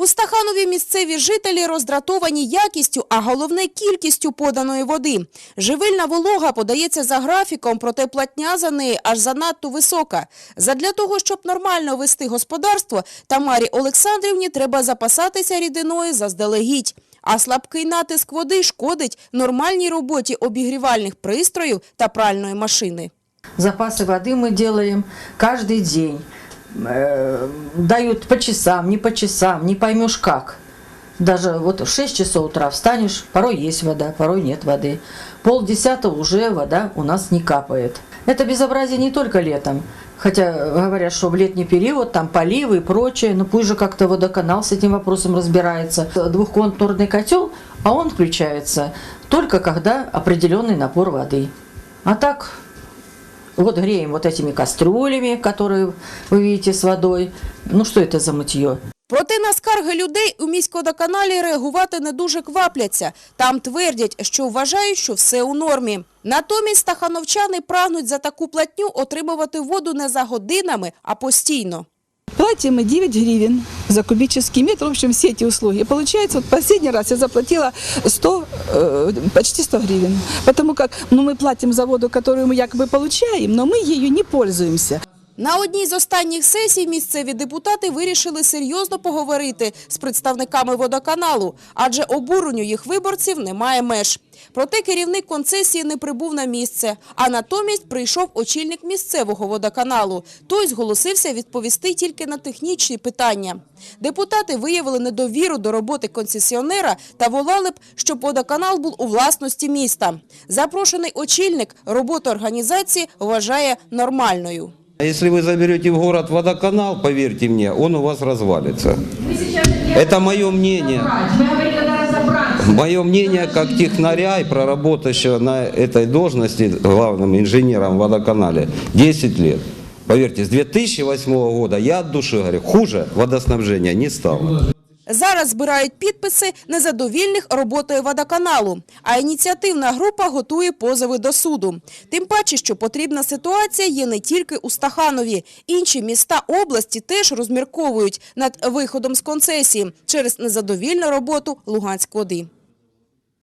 У Стаханові місцеві жителі роздратовані якістю, а головне кількістю поданої води. Живильна волога подається за графіком, проте платня за неї аж занадто висока. Задля того, щоб нормально вести господарство, Тамарі Олександрівні треба запасатися рідиною заздалегідь. А слабкий натиск води шкодить нормальній роботі обігрівальних пристроїв та пральної машини. Запасы воды мы делаем каждый день. Э, Дают по часам, не по часам, не поймешь как. Даже вот в 6 часов утра встанешь, порой есть вода, порой нет воды. Пол десятого уже вода у нас не капает. Это безобразие не только летом. Хотя говорят, что в летний период там поливы и прочее, но пусть же как-то водоканал с этим вопросом разбирается. Двухконтурный котел, а он включается только когда определенный напор воды. А так вот греем вот этими кастрюлями, которые вы видите с водой. Ну что это за мытье? Проте на скарги людей у міськводоканалі реагувати не дуже квапляться. Там твердять, що вважають, що все у нормі. Натомість стахановчани прагнуть за таку платню отримувати воду не за годинами, а постійно. Платим мы 9 гривен за кубический метр, в общем, все эти услуги. Получается, вот последний раз я заплатила 100, э, почти 100 гривен. Потому как ну, мы платим за воду, которую мы якобы получаем, но мы ею не пользуемся. На одній з останніх сесій місцеві депутати вирішили серйозно поговорити з представниками водоканалу, адже обуренню їх виборців немає меж. Проте керівник концесії не прибув на місце, а натомість прийшов очільник місцевого водоканалу. Той зголосився відповісти тільки на технічні питання. Депутати виявили недовіру до роботи концесіонера та волали б, щоб водоканал був у власності міста. Запрошений очільник роботу організації вважає нормальною. А Если вы заберете в город водоканал, поверьте мне, он у вас развалится. Это мое мнение. Мое мнение как технаря и проработающего на этой должности главным инженером в водоканале 10 лет. Поверьте, с 2008 года я от души говорю, хуже водоснабжения не стало. Зараз збирають підписи незадовільних роботою водоканалу, а ініціативна група готує позови до суду. Тим паче, що потрібна ситуація є не тільки у Стаханові. Інші міста області теж розмірковують над виходом з концесії через незадовільну роботу Луганськводи.